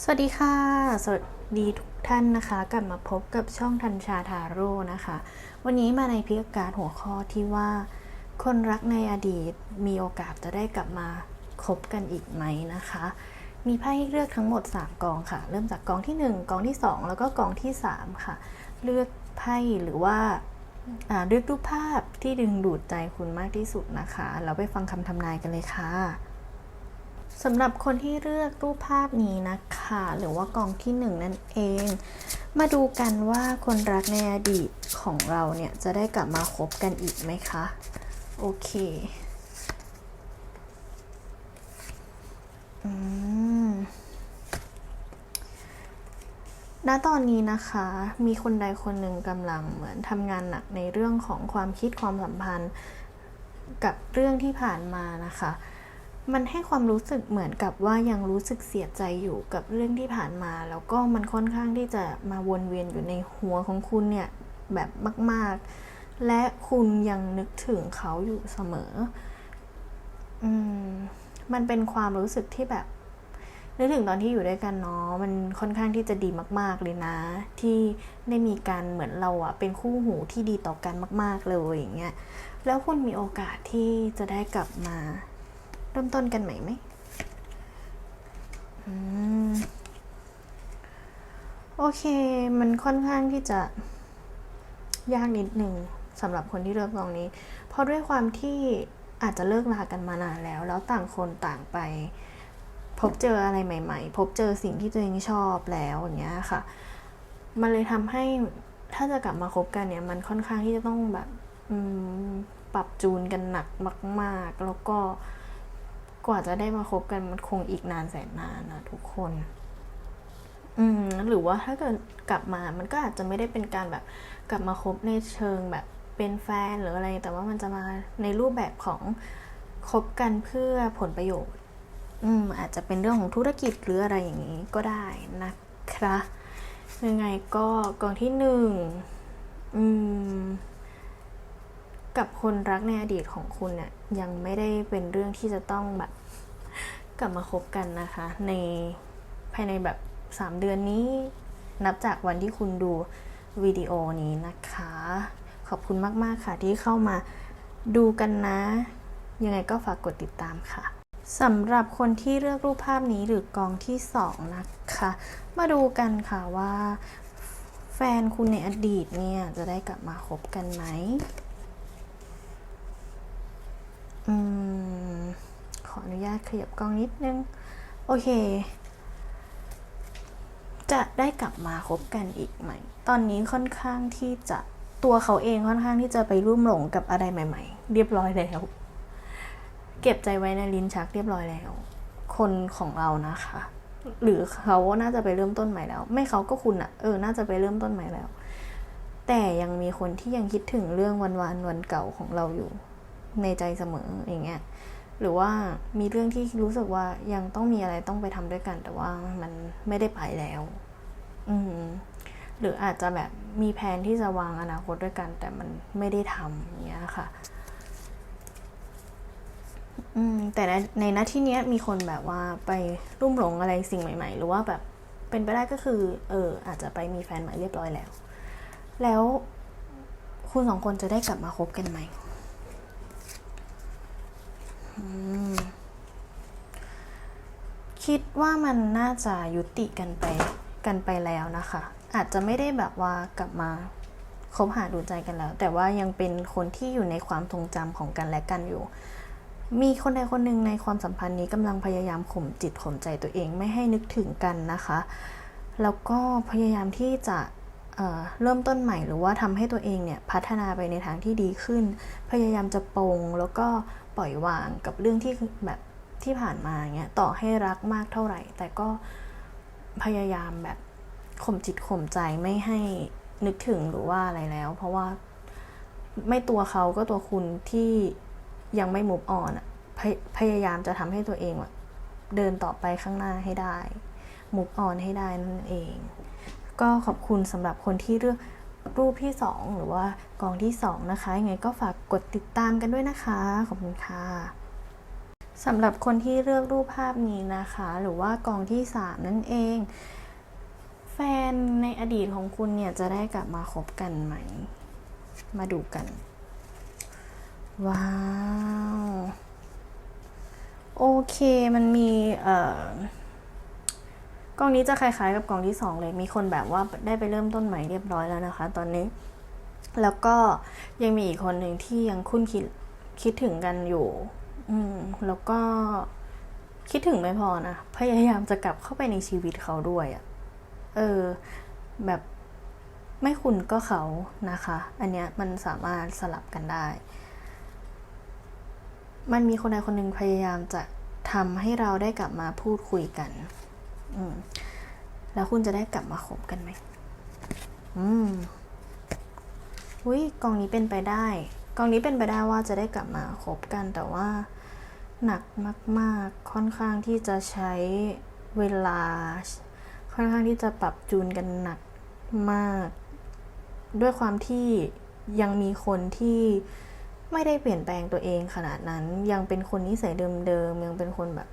สวัสดีค่ะ สวัสดีทุกท่านนะคะ กลับมาพบกับช่องทันชาทาโร่นะคะ วันนี้มาในพิกการหัวข้อที่ว่า คนรักในอดีตมีโอกาสจะได้กลับมาคบกันอีกไหมนะคะ มีไพ่เลือกทั้งหมด 3 กองค่ะ เริ่มจากกองที่ 1 กองที่ 2 แล้วก็กองที่ 3 ค่ะ เลือกไพ่หรือว่าอ่าเลือกรูปภาพที่ดึงดูดใจคุณมากที่สุดนะคะ เราไปฟังคำทำนายกันเลยค่ะ สำหรับคนที่เลือกรูปภาพนี้นะคะ หรือว่ากองที่หนึ่งนั่นเอง มาดูกันว่าคนรักในอดีตของเราเนี่ย จะได้กลับมาคบกันอีกไหมคะ โอเคอืมณตอนนี้นะคะ มีคนใดคนหนึ่งกำลังเหมือนทำงานหนักในเรื่องของความคิดความสัมพันธ์กับเรื่องที่ผ่านมานะคะ มันให้ความรู้สึกเหมือนกับว่ายังรู้สึกเสียใจอยู่กับเรื่องที่ผ่านมา แล้วก็มันค่อนข้างที่จะมาวนเวียนอยู่ในหัวของคุณเนี่ยแบบมาก ๆ และคุณยังนึกถึงเขาอยู่เสมอ อืม มันเป็นความรู้สึกที่แบบ นึกถึงตอนที่อยู่ด้วยกันเนาะมันค่อนข้างที่จะดีมาก ๆ เลยนะ ที่ได้มีการเหมือนเราอะเป็นคู่หูที่ดีต่อกันมาก ๆ เลยอย่างเงี้ยแล้วคุณมีโอกาสที่จะได้กลับมา เริ่มต้นกันใหม่ไหมอืมโอเค มันค่อนข้างที่จะยากนิดหนึ่งสำหรับคนที่เลือกกองนี้ เพราะด้วยความที่อาจจะเลิกลากันมานานแล้ว แล้วต่างคนต่างไป พบเจออะไรใหม่ ๆ พบเจอสิ่งที่ตัวเองชอบแล้วอย่างเงี้ยค่ะ มันเลยทำให้ถ้าจะกลับมาคบกันเนี่ย มันค่อนข้างที่จะต้องแบบปรับจูนกันหนักมาก ๆ แล้วก็ กว่าจะได้มาคบกันมันคงอีกนานแสนนานนะทุกคน อืมหรือว่าถ้าเกิดกลับมามันก็อาจจะไม่ได้เป็นการแบบกลับมาคบในเชิงแบบเป็นแฟนหรืออะไร แต่ว่ามันจะมาในรูปแบบของคบกันเพื่อผลประโยชน์ อืมอาจจะเป็นเรื่องของธุรกิจหรืออะไรอย่างนี้ก็ได้นะคะยังไงก็กองที่หนึ่งอืม กับคนรักในอดีตของคุณเนี่ยยังไม่ได้เป็นเรื่องที่จะต้องแบบ กลับมาคบกันนะคะ ในภายในแบบ 3 เดือนนี้นับจากวันที่คุณดูวิดีโอนี้นะคะ ขอบคุณมาก ๆ ค่ะที่เข้ามาดูกันนะ ยังไงก็ฝากกดติดตามค่ะสำหรับคนที่เลือกรูปภาพนี้หรือกองที่ 2 นะคะ มาดูกันค่ะว่า แฟนคุณในอดีตเนี่ย จะได้กลับมาคบกันไหม อืมขออนุญาตขยับกล้องนิดนึง โอเค จะได้กลับมาคบกันอีกไหม ตอนนี้ค่อนข้างที่จะตัวเขาเองค่อนข้างที่จะไปรุ่มหลงกับอะไรใหม่ ๆ เรียบร้อยแล้ว เก็บใจไว้ในลิ้นชักเรียบร้อยแล้ว คนของเรานะคะ หรือเขาน่าจะไปเริ่มต้นใหม่แล้ว ไม่เขาก็คุณอะเออ น่าจะไปเริ่มต้นใหม่แล้ว แต่ยังมีคนที่ยังคิดถึงเรื่องวันวานวันเก่าของเราอยู่ ในใจเสมออย่างเงี้ยหรือว่ามีเรื่องที่รู้สึกว่ายังต้องมีอะไรต้องไปทำด้วยกัน แต่ว่ามันไม่ได้ไปแล้ว อืมหรืออาจจะแบบมีแผนที่จะวางอนาคตด้วยกัน แต่มันไม่ได้ทำอย่างเงี้ยค่ะ อืม แต่ในในหน้าที่เนี้ยมีคนแบบว่าไปรุ่มหลงอะไรสิ่งใหม่ ๆ หรือว่าแบบเป็นไปได้ก็คือ เออ อาจจะไปมีแฟนใหม่เรียบร้อยแล้ว แล้วคุณสองคนจะได้กลับมาคบกันไหม คิดว่ามันน่าจะยุติกันไปกันไปแล้วนะคะ อาจจะไม่ได้แบบว่ากลับมาคบหาดูใจกันแล้ว แต่ว่ายังเป็นคนที่อยู่ในความทรงจำของกันและกันอยู่ มีคนใดคนหนึ่งในความสัมพันธ์นี้กำลังพยายามข่มจิตข่มใจตัวเองไม่ให้นึกถึงกันนะคะ แล้วก็พยายามที่จะ เเริ่มต้นใหม่หรือว่าทำให้ตัวเองเนี่ยพัฒนาไปในทางที่ดีขึ้น พยายามจะปลงแล้วก็ปล่อยวางกับเรื่องที่แบบที่ผ่านมาเงี้ยต่อให้รักมากเท่าไหร่ แต่ก็พยายามแบบข่มจิตข่มใจไม่ให้นึกถึงหรือว่าอะไรแล้ว เพราะว่าไม่ตัวเขาก็ตัวคุณที่ยังไม่มุฟออนอะพยพยายามจะทำให้ตัวเองเดินต่อไปข้างหน้าให้ได้มุฟออนให้ได้นั่นเอง ก็ขอบคุณสำหรับคนที่เลือกรูปที่ 2 หรือว่ากองที่ 2 นะคะ ยังไงก็ฝากกดติดตามกันด้วยนะคะ ขอบคุณค่ะสำหรับคนที่เลือกรูปภาพนี้นะคะ หรือว่ากองที่ 3 นั่นเอง แฟนในอดีตของคุณเนี่ย จะได้กลับมาคบกันไหม มาดูกัน ว้าว โอเคมันมีเอ่อ กองนี้จะคล้ายๆกับกองที่สองเลย มีคนแบบว่าได้ไปเริ่มต้นใหม่เรียบร้อยแล้วนะคะ ตอนนี้ แล้วก็ยังมีอีกคนหนึ่งที่ยังคุ้นคิดคิดถึงกันอยู่ อืม แล้วก็คิดถึงไม่พอนะ พยายามจะกลับเข้าไปในชีวิตเขาด้วยอะเออ แบบไม่คุณก็เขานะคะ อันเนี้ยมันสามารถสลับกันได้ มันมีคนใดคนหนึ่งพยายามจะทำให้เราได้กลับมาพูดคุยกัน แล้วคุณจะได้กลับมาคบกันไหมอืมอุ้ยกองนี้เป็นไปได้ กองนี้เป็นไปได้ว่าจะได้กลับมาคบกันแต่ว่าหนักมาก ๆ ค่อนข้างที่จะใช้เวลา ค่อนข้างที่จะปรับจูนกันหนักมาก ด้วยความที่ยังมีคนที่ไม่ได้เปลี่ยนแปลงตัวเองขนาดนั้น ยังเป็นคนนิสัยเดิม ๆ ยังเป็นคนแบบ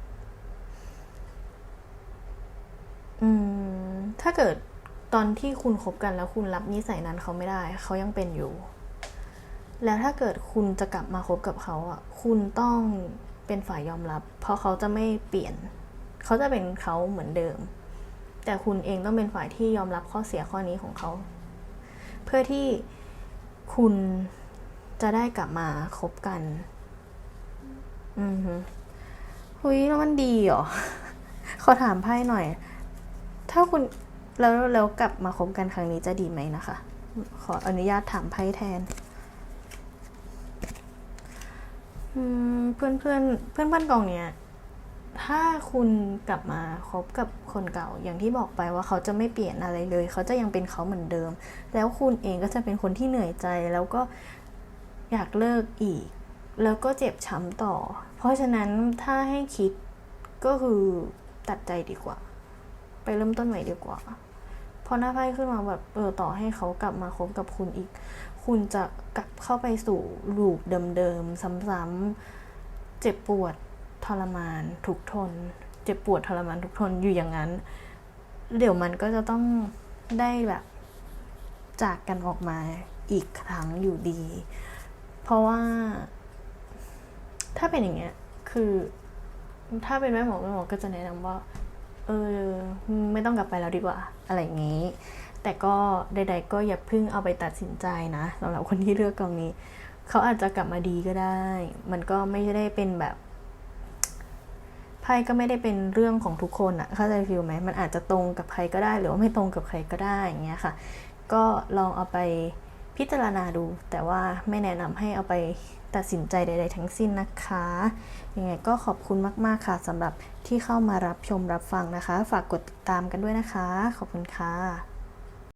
อืม ถ้าเกิดตอนที่คุณคบกันแล้วคุณรับนิสัยนั้นเขาไม่ได้ เขายังเป็นอยู่ แล้วถ้าเกิดคุณจะกลับมาคบกับเขาอะ คุณต้องเป็นฝ่ายยอมรับ เพราะเขาจะไม่เปลี่ยน เขาจะเป็นเขาเหมือนเดิม แต่คุณเองต้องเป็นฝ่ายที่ยอมรับข้อเสียข้อนี้ของเขา เพื่อที่คุณจะได้กลับมาคบกัน อือฮึหุยแล้วมันดีเหรอ ขอถามไพ่หน่อย ถ้าคุณแล้วแล้วกลับมาคบกันครั้งนี้จะดีไหมนะคะ ขออนุญาตถามไพ่แทนเพื่อนเพื่อนเพื่อนเพื่อนกองเนี้ยถ้าคุณกลับมาคบกับคนเก่าอย่างที่บอกไปว่าเขาจะไม่เปลี่ยนอะไรเลย เขาจะยังเป็นเขาเหมือนเดิม แล้วคุณเองก็จะเป็นคนที่เหนื่อยใจแล้วก็อยากเลิกอีก แล้วก็เจ็บช้ำต่อ เพราะฉะนั้นถ้าให้คิดก็คือตัดใจดีกว่า เริ่มต้นใหม่ดีกว่าพอหน้าไพ่ขึ้นมาแบบเออต่อให้เขากลับมาคบกับคุณอีก คุณจะกลับเข้าไปสู่ลูปเดิมๆซ้ำๆเจ็บปวดทรมานทุกทน เจ็บปวดทรมานทุกทนอยู่อย่างนั้น เดี๋ยวมันก็จะต้องได้แบบจากกันออกมาอีกครั้งอยู่ดี เพราะว่า ถ้าเป็นอย่างเงี้ย คือ ถ้าเป็นแม่หมอแม่หมอก็จะแนะนำว่า เออไม่ต้องกลับไปแล้วดีกว่าอะไรอย่างนี้ แต่ก็ใด ๆ ก็อย่าเพิ่งเอาไปตัดสินใจนะสำหรับคนที่เลือกกองนี้เขาอาจจะกลับมาดีก็ได้ มันก็ไม่ได้เป็นแบบไพ่ก็ไม่ได้เป็นเรื่องของทุกคนอะเข้าใจฟิลไหมมันอาจจะตรงกับใครก็ได้ หรือว่าไม่ตรงกับใครก็ได้อย่างเงี้ยค่ะ ก็ลองเอาไป พิจารณาดู แต่ว่าไม่แนะนำให้เอาไปตัดสินใจใด ๆ ทั้งสิ้นนะคะ ยังไงก็ขอบคุณมาก ๆ ค่ะสำหรับที่เข้ามารับชมรับฟังนะคะ ฝากกดติดตามกันด้วยนะคะ ขอบคุณค่ะ